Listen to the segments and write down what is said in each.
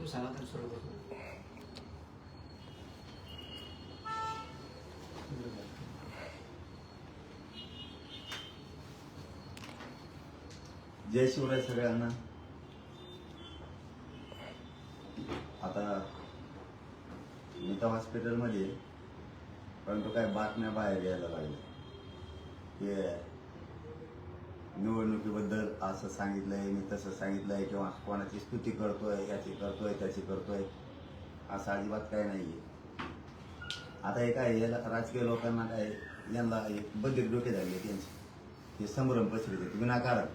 तुम्ही सांगा तर सुरू करतो जय शिवराय सगळ्यांना आता तर हॉस्पिटलमध्ये. परंतु काय बातम्या बाहेर यायला लागल्या की निवडणुकीबद्दल असं सांगितलंय मी तसं सांगितलंय किंवा कोणाची स्तुती करतोय याची करतोय त्याची करतोय असं अजिबात काय नाहीये. आता हे काय याला राजकीय लोकांना काय यांना एक बदल डोके झाले त्यांची हे संभ्रम पसरते विनाकारण.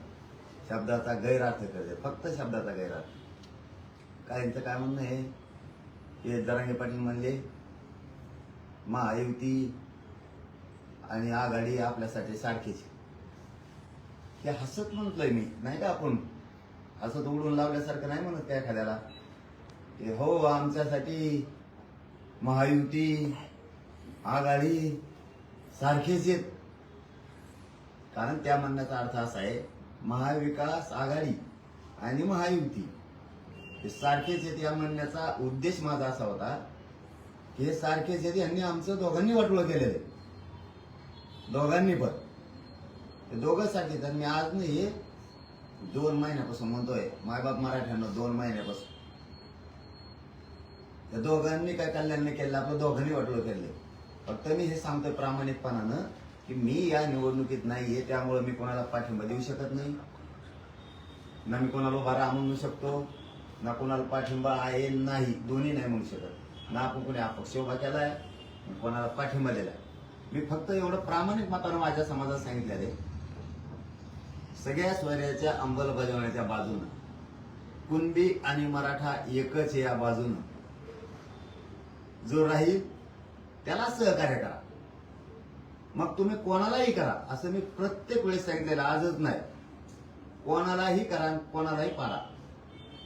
शब्दाचा गैरअर्थ करते फक्त शब्दाचा गैरअर्थ. यांचं काय म्हणणं आहे? हे जरांगे पाटील म्हणले महायुती आणि आघाडी आपल्यासाठी सारखीच हे हसत म्हणतोय मी. नाही का आपण? हसत उडून लावल्यासारखं नाही म्हणत काय एखाद्याला? ते हो आमच्यासाठी महायुती आघाडी सारखेच आहेत. कारण त्या म्हणण्याचा अर्थ असा आहे महाविकास आघाडी आणि महायुती हे सारखेच आहेत या म्हणण्याचा उद्देश माझा असा होता की हे सारखेच आहेत यांनी आमचं दोघांनी वाटोळं केलेलं आहे. दोघांनी पण. ते दोघं मी आज नाही दोन महिन्यापासून म्हणतोय मायबाप मराठ्यांना दोन महिन्यापासून. त्या दोघांनी काय कल्याण नाही केलं आपलं दोघांनी वाटलं केले. फक्त मी हे सांगतोय प्रामाणिकपणानं की मी या निवडणुकीत नाहीये त्यामुळे मी कोणाला पाठिंबा देऊ शकत नाही. ना मी कोणाला उभा राहा म्हणू शकतो ना कोणाला पाठिंबा आहे नाही दोन्ही नाही म्हणू शकत. ना आपण कोणी अपक्ष उभा केलाय कोणाला पाठिंबा दिलाय. मी फक्त एवढं प्रामाणिक मतानं माझ्या समाजात सांगितलेलं आहे सगळ्या स्वैर्याच्या अंमलबजावण्याच्या बाजूनं. कुणबी आणि मराठा एकच या बाजूनं. जो राहील त्याला सहकार्य करा. मग तुम्ही कोणालाही करा असं मी प्रत्येक वेळेस सांगितलेलं आजच नाही. कोणालाही करा कोणालाही पाडा.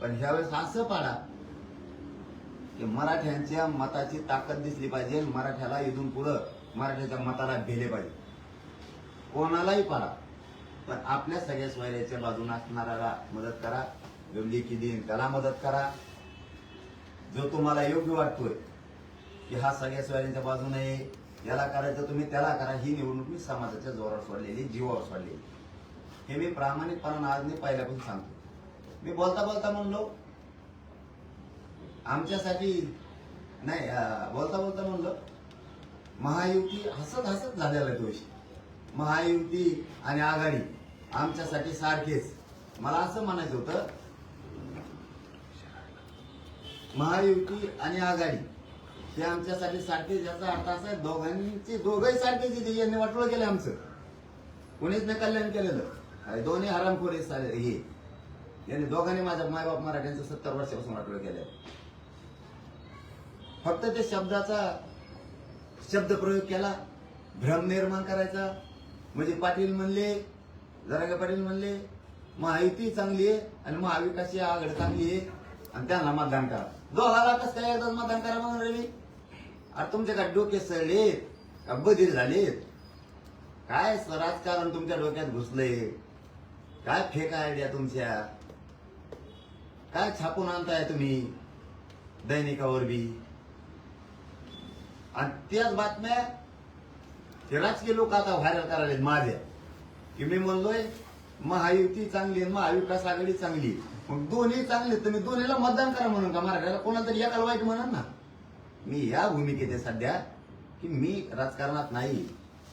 पण ह्यावेळेस असं पाडा की मराठ्यांच्या मताची ताकद दिसली पाहिजे मराठ्याला इथून पुढं मराठ्याच्या मताला भेले पाहिजे. कोणालाही पाडा. पण आपल्या सगळ्या स्वैराच्या बाजूने असणाऱ्याला मदत करा. जो लेखी देईन त्याला मदत करा. जो तुम्हाला योग्य वाटतोय की हा सगळ्या स्वैर्यांच्या बाजूने आहे, याला करायचं तुम्ही त्याला करा. ही निवडणूक मी समाजाच्या जोरावर सोडलेली जीवावर सोडलेली. हे मी प्रामाणिकपणानं आज मी पहिल्यापासून सांगतो. मी बोलता बोलता म्हणलो आमच्यासाठी नाही बोलता बोलता म्हणलं महायुती हसत हसत झालेला दोष महायुती आणि आघाडी. आमच्यासाठी सारखेच. मला असं म्हणायचं होतं महायुती आणि आघाडी ते आमच्यासाठी सारखेच याचा अर्थ असा आहे दोघांची दोघंही सारखेच इथे यांनी वाटोळ केलं आमचं. कोणीच न कल्याण केलेलं. अरे दोन्ही हरामखोर हे यांनी दोघांनी माझ्या मायबाप मराठ्यांचं सत्तर वर्षापासून वाटोळ केलं फक्त ते शब्दाचा शब्द प्रयोग केला भ्रम निर्माण करायचा. म्हणजे पाटील म्हणले जरागे पाटील म्हणले माहिती चांगली आहे आणि महाविकासची आघाडी चांगली आहे आणि त्यांना मतदान करा. दोघाला कसं काय एकदाच मतदान करा म्हणून रेडी अरे तुमच्या काय डोके सळलेत का बधीर झालेत? काय राजकारण तुमच्या डोक्यात घुसलंय? काय फेक आयडिया तुमच्या? काय छापून आणताय तुम्ही दैनिकावर बी? आणि त्याच बातम्या ते राजकीय लोक आता व्हायरल करायला माझ्या. की मी म्हणलोय महायुती चांगली आहे महाविकास आघाडी चांगली. आहे. मग दोन्ही चांगले तर मी दोन्हीला मतदान करा म्हणून का? मराठ्याला कोणाला तरी एकाला वाईट म्हणून ना? मी या भूमिकेत आहे सध्या की मी राजकारणात नाही.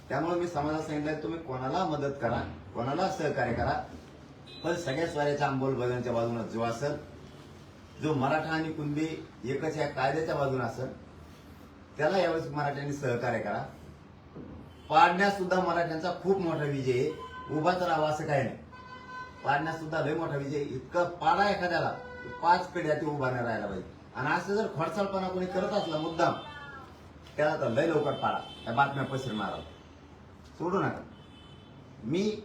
त्यामुळे मी समाजात सांगितलं तुम्ही कोणाला मदत करा कोणाला सहकार्य करा. पण सगळ्या स्वाऱ्याच्या अंमलबजावणीच्या बाजूने जो असेल जो मराठा आणि कुणबी एकच या कायद्याच्या बाजूने असेल त्याला यावेळेस मराठ्यांनी सहकार्य करा. पाडण्यात सुद्धा मराठ्यांचा खूप मोठा विजय आहे. उभाच राहावा असं काही नाही. पाडण्यात सुद्धा लय मोठा विजय इतकं पाडा एखाद्याला पाच पिढ्या ते उभारण्या राहायला पाहिजे. आणि असं जर खडसाळपणा कोणी करत असला मुद्दाम त्याला तर लय लवकर पाडा. त्या बातम्या पसर मारा. सोडू नका. मी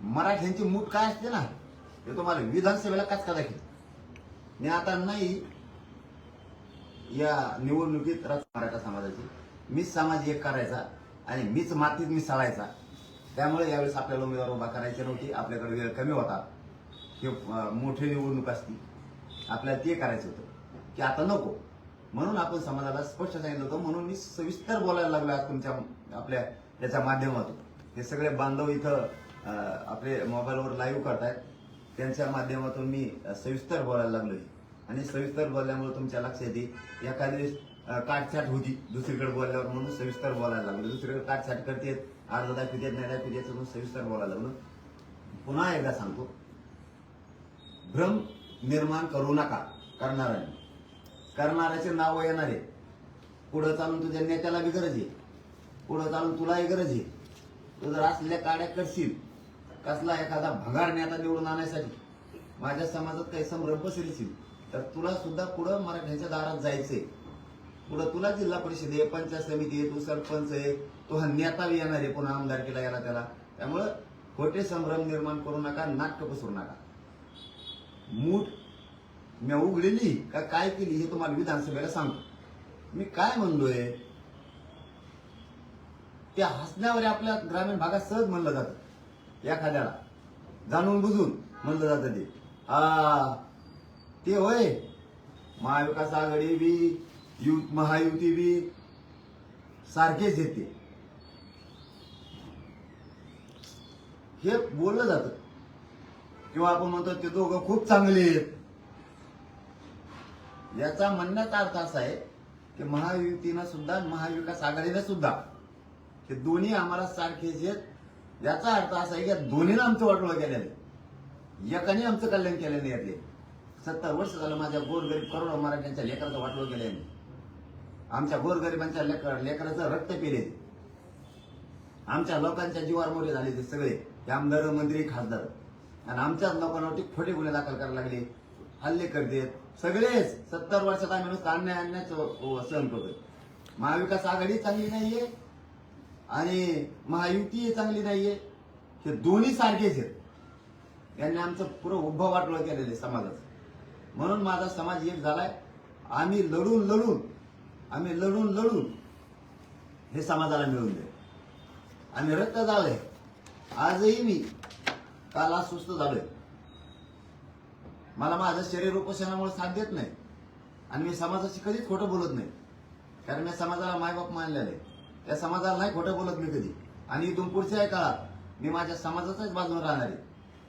मराठ्यांची मूठ काय असते ना ते तुम्हाला विधानसभेला कचका दाखल मी आता नाही या निवडणुकीत राज मराठा समाजाची. मीच समाज एक करायचा आणि मीच मातीत मिसळायचा. त्यामुळे यावेळेस आपल्याला उमेदवार उभा करायचे नव्हती. आपल्याकडे वेळ कमी होता. हे मोठी निवडणूक असती आपल्याला ते करायचं होतं. की आता नको. म्हणून आपण समाजाला स्पष्ट सांगितलं होतं. म्हणून मी सविस्तर बोलायला लागलो आज तुमच्या आपल्या याच्या माध्यमातून. हे सगळे बांधव इथं आपले मोबाईलवर लाईव्ह करतायत. त्यांच्या माध्यमातून मी सविस्तर बोलायला लागलो आणि सविस्तर बोलल्यामुळे तुमच्या लक्षात येईल. एखाद्या वेळेस काटछाट होती. दुसरीकडे बोलल्यावर म्हणून सविस्तर बोलायला लागलो दुसरीकडे काटछाट करतेत अर्ध दाखवितेत नाही दाखवितेत म्हणून सविस्तर बोलायला लागलो. पुन्हा एकदा सांगतो. भ्रम निर्माण करू नका करणाऱ्याने. करणाऱ्याचे नाव येणार आहे पुढं चालून तुझ्या नेत्याला बी गरज आहे. पुढं चालून तुलाही गरज आहे. तू जर असलेल्या काड्या करशील कसला एखादा भगार नेता निवडून आणण्यासाठी माझ्या समाजात काही संभ्रम पसरशील तर तुला सुद्धा पुढं मराठ्यांच्या दारात जायचंय. पुढं तुला जिल्हा परिषद आहे पंचायत समिती आहे तू सरपंच आहे तो हा नेता बी येणार आहे पुन्हा आमदारकीला याला त्याला. त्यामुळं खोटे संभ्रम निर्माण करू नका नाटक पसरू नका. मूठ मी उघडलेली का काय केली हे तुम्हाला विधानसभेला सांगतो. मी काय म्हणलोय त्या हसण्यावर आपल्या ग्रामीण भागात सहज म्हणलं जातं. एखाद्याला जाणून बुजून म्हणलं जातं ते. हा ते होय. महाविकास आघाडी बी युत महायुती बी सारखेच येते हे बोललं जातं. किंवा आपण म्हणतो ते दोघं खूप चांगले आहेत. याचा म्हणण्याचा अर्थ असा आहे की महायुतीनं सुद्धा महाविकास आघाडीनं सुद्धा हे दोन्ही आम्हाला सारखेच आहेत. याचा अर्थ असा आहे की या दोन्हीनं आमचं वाटोळं केलेलं आहे. एकाने आमचं कल्याण केलं नाही यातले. सत्तर वर्ष झालं माझ्या गोरगरीब करोडो मराठ्यांच्या लेकराचं वाटोळं केलं आमच्या गोरगरिबांच्या लेकर लेकराचं रक्त पिले. आमच्या लोकांच्या जीवार मोरे झाले ते सगळे. हे आमदार मंत्री खासदार. आणि आमच्याच लोकांवरती खोटे गुन्हे दाखल करायला लागले. हल्ले करतेत सगळेच सत्तर वर्षात आम्ही नुसतं अन्याय अन्याय सहन करतोय. महाविकास आघाडी चांगली नाहीये आणि महायुती चांगली नाहीये. हे दोन्ही सारखेच आहेत. त्यांनी आमचं पुरं उभं वाटलं केलेलं आहे समाजाचं. म्हणून माझा समाज एक झालाय. आम्ही लढून लढून आम्ही लढून लढून हे समाजाला मिळवून दे आम्ही रक्त झालोय आजही मी काल अस्वस्थ सुस्त झालोय. मला माझं शरीर उपोषणामुळे साथ देत नाही आणि मी समाजाशी कधीच खोटं बोलत नाही. कारण मी समाजाला मायबाप मानलेलं आहे. त्या समाजाला नाही खोटं बोलत मी कधी. आणि इथून काळात मी माझ्या समाजाच्याच बाजून राहणार आहे.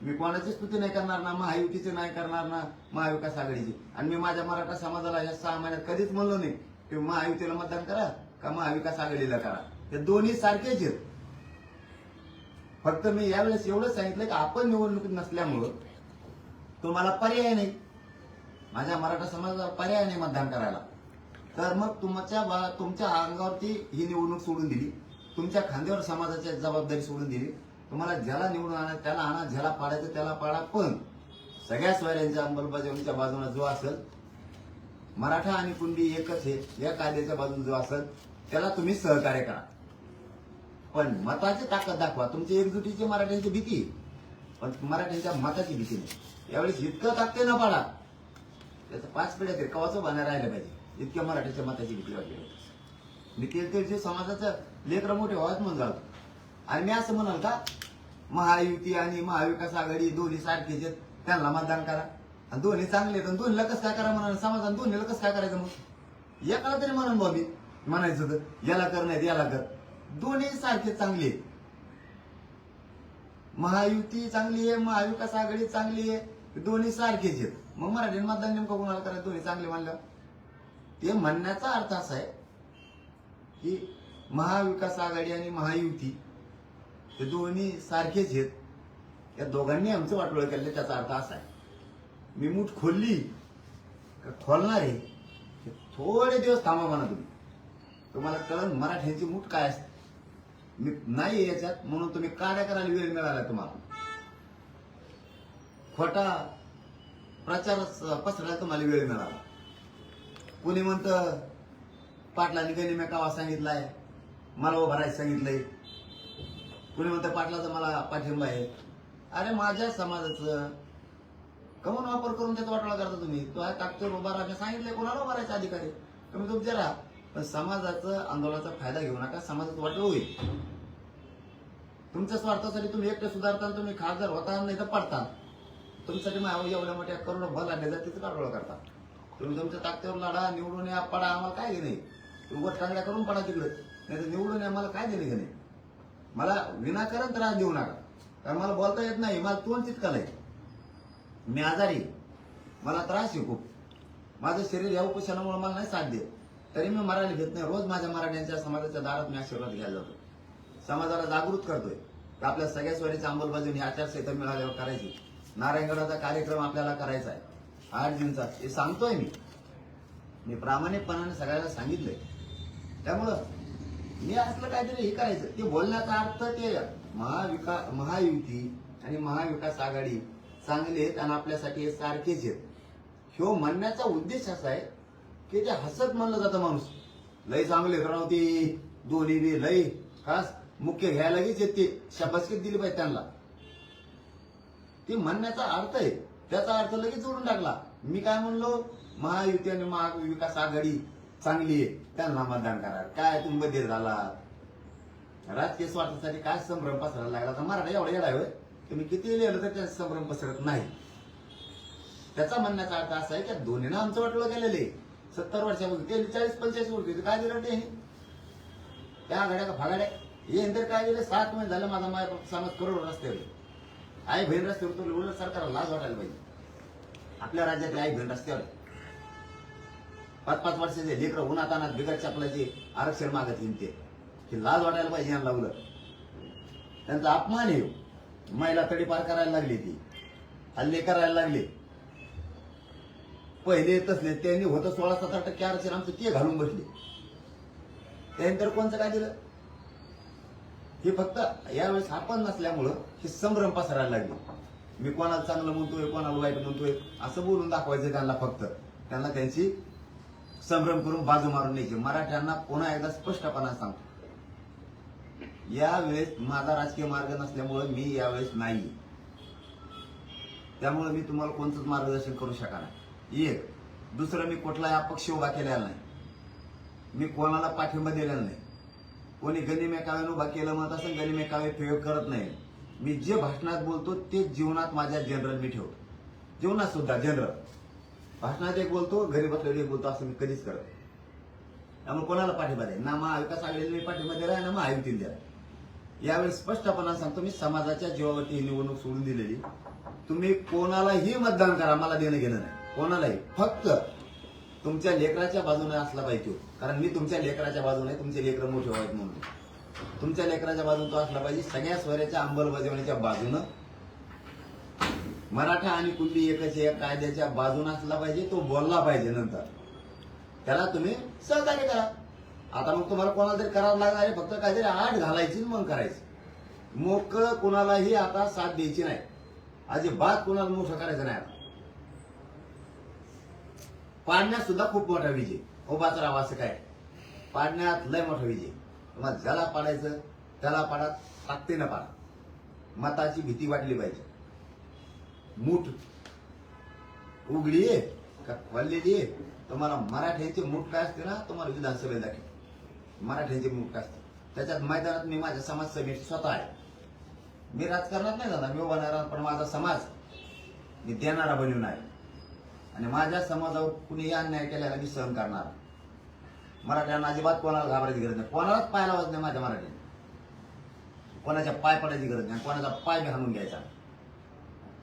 मी कोणाची स्तुती नाही करणार ना महायुतीची नाही करणार ना महाविकास आघाडीची. आणि मी माझ्या मराठा समाजाला या सहा महिन्यात कधीच म्हणलो नाही की महायुतीला मतदान करा का महाविकास आघाडीला करा. हे दोन्ही सारखेच आहेत. फक्त मी यावेळेस एवढं सांगितलं की आपण निवडणुकीत नसल्यामुळं तुम्हाला पर्याय नाही. माझ्या मराठा समाजाला पर्याय नाही मतदान करायला. तर मग तुमच्या बा- तुमच्या अंगावरती ही निवडणूक सोडून दिली. तुमच्या खांद्यावर समाजाची जबाबदारी सोडून दिली. तुम्हाला ज्याला निवडून आणा त्याला आणा ज्याला पाडायचं त्याला पाडा. पण सगळ्या सोयऱ्यांच्या अंमलबजावणीच्या बाजूला जो असेल मराठा आणि कुणबी एकच हे या कायद्याच्या बाजूला जो असेल त्याला तुम्ही सहकार्य करा. पण मताची ताकद दाखवा. तुमची एकजुटीची मराठ्यांची भीती पण मराठ्यांच्या मताची भीती नाही. यावेळेस इतकं ताकते न पाडा त्याचं पाच पिढ्या तरी कवाचं बाहेर राहिलं पाहिजे. इतक्या मराठ्याच्या मताची भीती वाटली मी ते समाजाचं लेकर मोठे व्हावत म्हणून जातो आणि मी असं म्हणाल का महायुती आणि महाविकास आघाडी दोन्ही सारखेच आहेत. त्यांना मतदान करा. आणि दोन्ही चांगले आहेत. आणि दोन्हीला कसं काय करा म्हणाल? समाजाने दोन्हीला कसं काय करायचं मग? एकाला तरी म्हणून बा म्हणायचं होतं याला कर नाही याला कर. दोन्ही सारखे चांगले आहेत. महायुती चांगली आहे महाविकास आघाडी चांगली आहे दोन्ही सारखेच आहेत. मग मराठी मतदान नेमकं कोणाला करायचं? दोन्ही चांगले मानलं ते म्हणण्याचा अर्थ असा आहे की महाविकास आघाडी आणि महायुती हे दोन्ही सारखेच आहेत. या दोघांनी आमचं वाटोळ केलं त्याचा अर्थ असा आहे. मी मूठ खोलली का खोलणार आहे? हे थोडे दिवस थांबा म्हणा तुम्ही. तुम्हाला कळण मराठ्यांची मूठ काय असते? मी नाही याच्यात म्हणून तुम्ही कार्य करायला वेळ मिळाला तुम्हाला. खोटा प्रचार पसरायला तुम्हाला वेळ मिळाला. कुणी म्हणतं पाटलांनी गनिम्या कावा सांगितलाय मला उभं राहायचं सांगितलंय. कुणी म्हणतं पाटलाचा मला पाठिंबा आहे. अरे माझ्या समाजाचं कमून वापर करून त्याचा वाटोळा करता तुम्ही. तो आहे ताकदीवर उभा राहा सांगितलंय कोणाला उभा राहायचा अधिकारी? तुम्ही तुमच्या राहा. पण समाजाचं आंदोलनाचा फायदा घेऊ नका समाजात वाटलं होईल. तुमच्या स्वार्थासाठी तुम्ही एकटे सुधारता तुम्ही खासदार होता नाही तर पडता तुमच्यासाठी मग एवढ्या मोठ्या करून भल आणले जाते तिथे करता. तुम्ही तुमच्या ताकदीवर लढा निवडून या पडा आम्हाला काय घेणे नाही. टांगड्या करून पडा तिकडे. नाही तर निवडून या मला काय देणे नाही. मला विनाकारण त्रास देऊ नका. कारण मला बोलता येत नाही मला तोंड चितकाल नाही. मी आजारी मला त्रास आहे खूप. माझं शरीर या उपोषणामुळे मला नाही साथ देत. तरी मी मराठी घेत नाही. रोज माझ्या मराठ्यांच्या समाजाच्या दारात मी आशीर्वाद घ्यायला जातो. समाजाला जागृत करतोय. तर आपल्या सगळ्या स्वरीची अंमलबजावणी आचारसंहिता मिळाल्यावर करायची. नारायणगडाचा कार्यक्रम आपल्याला करायचा आहे. आठ जूनचा हे सांगतोय मी. मी प्रामाणिकपणाने सगळ्याला सांगितलंय. त्यामुळं मी असलं काहीतरी हे करायचं. ते बोलण्याचा अर्थ ते महाविका महायुती आणि महाविकास आघाडी चांगले आहेत आणि आपल्यासाठी हे सारखेच आहेत. ह्यो म्हणण्याचा उद्देश असा आहे की ते हसत म्हणलं जातं माणूस. लय चांगले होती दोन्ही बी लय खास मुख्य घ्यायला लगेच येते. ते शबासकीत दिली पाहिजे त्यांना. ते म्हणण्याचा अर्थ आहे. त्याचा अर्थ लगेच जोडून टाकला. मी काय म्हणलो? महायुती आणि महाविकास आघाडी चांगली आहे. त्यांना मतदान करा काय तुम्ही बधीर झाला? राजकीय स्वार्थासाठी काय संभ्रम पसरायला लागला? तर मराठा एवढा येडा आहे होय. तुम्ही किती लिहिलं तर त्याचा संभ्रम पसरत नाही. त्याचा म्हणण्याचा अर्थ असा आहे की दोन्हीनं आमचं वाटलं गेलेलं आहे. सत्तर वर्षापूर्वी ते चाळीस पंचाळीस वर्ष काय दिलं ते त्या आघाड्या का फागाड्या. हे तर काय दिलं? सात महिने झालं माझा माय समाज करोड रस्त्यावर. आई बहीण रस्त्यावर तो उलट सरकारला लाज वाटायला पाहिजे. आपल्या राज्यातले आई बहीण रस्त्यावर. पाच पाच वर्षाचे लेकरं उन्हात अनात बिगर चपलाचे आरक्षण मागत हिंडते. की लाज वाटायला पाहिजे यांना उलट. त्यांचा अपमान आहे. महिला तडीपार करायला लागली ती. हल्ले करायला लागले. पहिले तसले त्यांनी होतं सोळा सतरा टक्के आरक्षण आमचं ते घालून बसले. त्यानंतर कोणचं काय दिलं? हे फक्त यावेळेस आपण नसल्यामुळं हे संभ्रम पसरायला लागले. मी कोणाला चांगलं म्हणतोय कोणाला वाईट म्हणतोय असं बोलून दाखवायचं त्यांना फक्त. त्यांना त्यांची संभ्रम करून बाजू मारून न्यायची. मराठ्यांना पुन्हा एकदा स्पष्टपणा सांगतो. यावेळेस माझा राजकीय मार्ग नसल्यामुळं मी यावेळेस नाही त्यामुळे मी तुम्हाला कोणतंच मार्गदर्शन करू शकणार नाही. एक दुसरं मी कुठलाही अपक्ष उभा केलेला नाही. मी कोणाला पाठिंबा दिलेला नाही. कोणी गनिमेकाव्यानं उभा केलं म्हणत असं गनिमेकावे प्रयोग करत नाही. मी जे भाषणात बोलतो ते जीवनात माझ्या जनरल मी ठेवतो. जीवनात सुद्धा जनरल भाषणात एक बोलतो घरी बसलेले एक बोलतो असं मी कधीच करत त्यामुळे कोणाला पाठिंबा द्या ना महाविकास आघाडीला मी पाठिंबा दिला ना महायुतीला दिला यावेळी स्पष्टपणा सांगतो मी समाजाच्या जीवावरती ही निवडणूक सोडून दिलेली. तुम्ही कोणालाही मतदान करा मला देणं घेणं नाही. कोणालाही. फक्त तुमच्या लेकराच्या बाजूने असला पाहिजे कारण मी तुमच्या लेकराच्या बाजूने तुमचे लेकर मोठे व्हावेत म्हणून. तुमच्या लेकराच्या बाजून तो असला पाहिजे. सगळ्या स्वऱ्याच्या अंमलबजावणीच्या बाजूनं. मराठा आणि कुंडी एकच या कायद्याच्या बाजून असला पाहिजे तो बोलला पाहिजे नंतर. त्याला तुम्ही सहकार्य करा. आता मग तुम्हाला कोणाला तरी करावं लागणार फक्त काहीतरी आठ घालायची मग करायची. मोकळं कुणालाही आता साथ द्यायची नाही. अजिबात कुणाला मोठं करायचं नाही आता. पाडण्यात सुद्धा खूप मोठा विजय उभाच राहावा असं काय? पाडण्यात लय मोठा विजय तुम्हाला ज्याला पाडायचं त्याला पाडा ताकदीनं पाडा. मताची भीती वाटली पाहिजे. मूठ उघडी आहे का खोललेली आहे? तुम्हाला मराठ्यांची मूठ काय असते ना तुम्हाला विधानसभेत दाखव मराठ्यांची मूठ काय असते? त्याच्यात मैदानात मी माझ्या समाज समिती स्वतः आहे. मी राजकारणात नाही जाणार मी उभा राहणार, पण माझा समाज मी देणारा बनवून आहे. आणि माझ्या समाजावर कुणीही अन्याय केल्याला मी सहन करणार. मराठ्यांना अजिबात कोणाला घाबरायची गरज नाही. कोणालाच पाय लावत नाही माझ्या मराठी कोणाच्या पाय पडायची गरज नाही कोणाचा पाय बी हाणून घ्यायचा.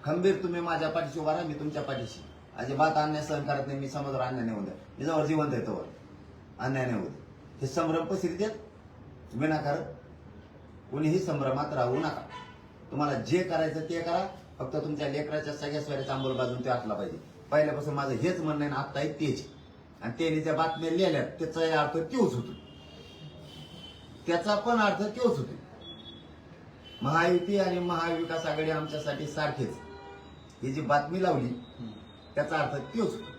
खंबीर तुम्ही माझ्या पाठीशी उभा राहा मी तुमच्या पाठीशी. अजिबात अन्याय सहन करत नाही मी समाजावर अन्याय नाही होऊ द्या मी जवळ जिवंत येतो अन्याय नाही होत. हे संभ्रम पसरीत तुम्ही विनाकारण. कोणीही संभ्रमात राहू नका. तुम्हाला जे करायचं ते करा. फक्त तुमच्या लेकराच्या सगळ्या स्वराच्या अंमलबाजून ते असला पाहिजे. पहिल्यापासून माझं हेच म्हणणं आहे आत्ता आत्ताही तेच. आणि त्याने ज्या बातम्या लिहिल्या त्याचा अर्थ तोच होतो. त्याचा पण अर्थ तोच होतो. महायुती आणि महाविकास आघाडी आमच्यासाठी सारखेच. ही जी बातमी लावली त्याचा अर्थ तोच होतो.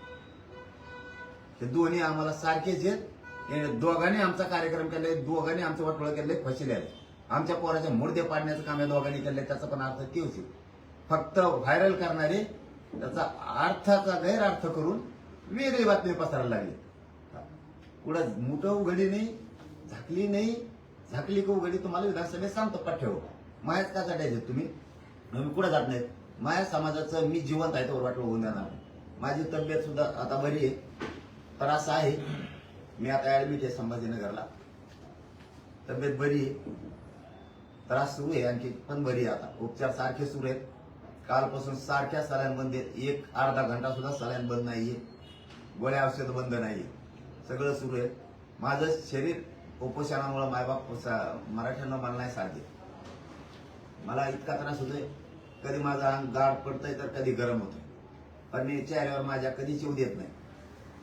हे दोन्ही आम्हाला सारखेच आहेत. याने दोघांनी आमचा कार्यक्रम केलाय दोघांनी आमचं वाटोळं केलंय फसिले आहे आमच्या पोराच्या मुर्दे पाडण्याचं काम या दोघांनी केलंय त्याचा पण अर्थ तोच आहे. फक्त व्हायरल करणारे त्याचा अर्थाचा गैरअर्थ करून वेगळी बातमी पसरायला लागली. कुठं मोठं उघडी नाही झाकली नाही झाकली का उघडी तुम्हाला विधानसभेत सांगतो पाठ्यव मायाच का चढायचे तुम्ही? मी कुठं जात नाहीत? माया समाजाचं मी जिवंत आहे तर वाटलं होऊन जाणार माझी तब्येत सुद्धा आता बरी आहे. त्रास आहे मी आता ऍडमिट आहे संभाजीनगरला. तब्येत बरी आहे. त्रास सुरू आहे आणखी पण बरी आहे आता. उपचार सारखे सुरू आहेत. कालपासून सारख्या सलाईन बंद आहेत. एक अर्धा घंटा सुद्धा सलाईन बंद नाहीये. गोळ्या औषध बंद नाहीये. सगळं सुरू आहे. माझं शरीर उपोषणामुळे मायबाप मराठ्यांना मला नाही साधे मला इतका त्रास होतोय. कधी माझं अंग गाड पडतंय तर कधी गरम होतोय. पण मी चेहऱ्यावर माझ्या कधीच येऊ देत नाही.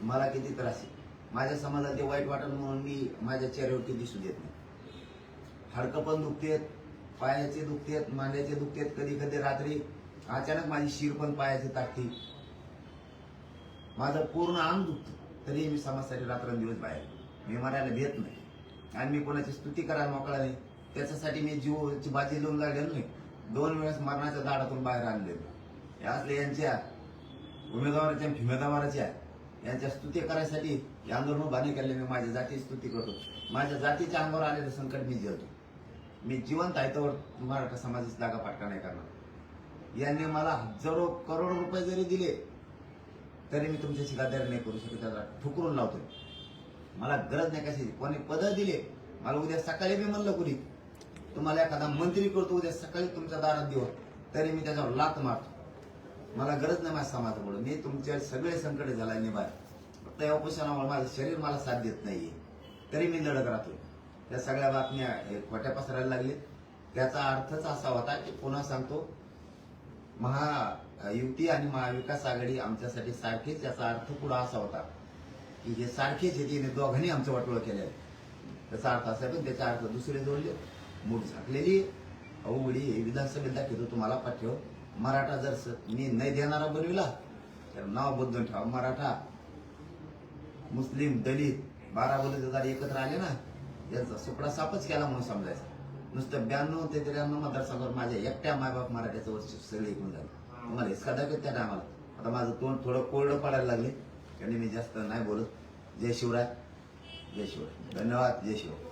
मला किती त्रास आहे. माझ्या समाजाला ते वाईट वाटत म्हणून मी माझ्या चेहऱ्यावरती दिसू देत नाही. हाडकं पण दुखतेत पायाचे दुखतेत मांड्याचे दुखतेत. कधी कधी रात्री अचानक माझी शिर पण पायाची टाकते माझं पूर्ण अंग दुखतं. तरी मी समाजासाठी रात्रंदिवस बाहेर मी मरायला भेट नाही. आणि मी कोणाची स्तुती करायला मोकळा नाही. त्याच्यासाठी मी जीवची बाजी लावून लागलेलो नाही. दोन वेळेस मरणाच्या दाडातून बाहेर आणलेलो. हे असले यांच्या उमेदवाराच्या आणि फिमेदवाराच्या यांच्या स्तुती करायसाठी या आंदोलन उभारणी केले मी माझ्या जाती स्तुती करतो. माझ्या जातीच्या अंगावर आलेलं संकट मी जेवतो मी जिवंत आहे तर मराठा समाजाची जागा पाटका नाही करणार. यांनी मला हजारो करोड रुपये जरी दिले तरी मी तुमच्याशी गादारी नाही करू शकत. त्याला ठुकरून लावतोय. मला गरज नाही कशाची. कोणी पद दिले मला उद्या सकाळी मी म्हणलं कुणी तुम्हाला एखादा मंत्री करतो उद्या सकाळी तुमच्या दारात देऊ तरी मी त्याच्यावर लात मारतो. मला गरज नाही माझ्या समाजामुळे. मी तुमचे सगळे संकट झाला निभाय फक्त या उपोषणामुळे माझं शरीर मला साथ देत नाहीये. तरी मी लढत राहतोय. त्या सगळ्या बातम्या हे खोट्या पसरायला लागले. त्याचा अर्थच असा होता की पुन्हा सांगतो महायुती आणि महाविकास आघाडी आमच्यासाठी सारखेच याचा अर्थ पुढा असा होता की हे सारखेच येते तिने दोघांनी आमचं वाटोळ केलं त्याचा अर्थ असा आहे, पण त्याचा अर्थ दुसरे जोडले. मूठ झाकलेली अवघडी हे विधानसभेत दाखवतो तुम्हाला पाठव. मराठा जर स- मी नाही देणारा बनविला तर नाव बदलून ठेवा. मराठा मुस्लिम दलित बारा बलुतेदार एकत्र आले ना यांचा सुकडा सापच केला म्हणून समजायचं. नुसतं ब्याण्णव ते त्र्याण्णव मतदारसंघावर माझ्या एकट्या मायबाप मराठ्याचं वर्ष सगळे एकूण झालं. तुम्हाला हिसका दाखवत त्या टायमाला आता माझं तोंड थोडं कोरडं पडायला लागले. कारण मी जास्त नाही बोलत. जय शिवराय. जय शिवराय. धन्यवाद. जय शिवराय.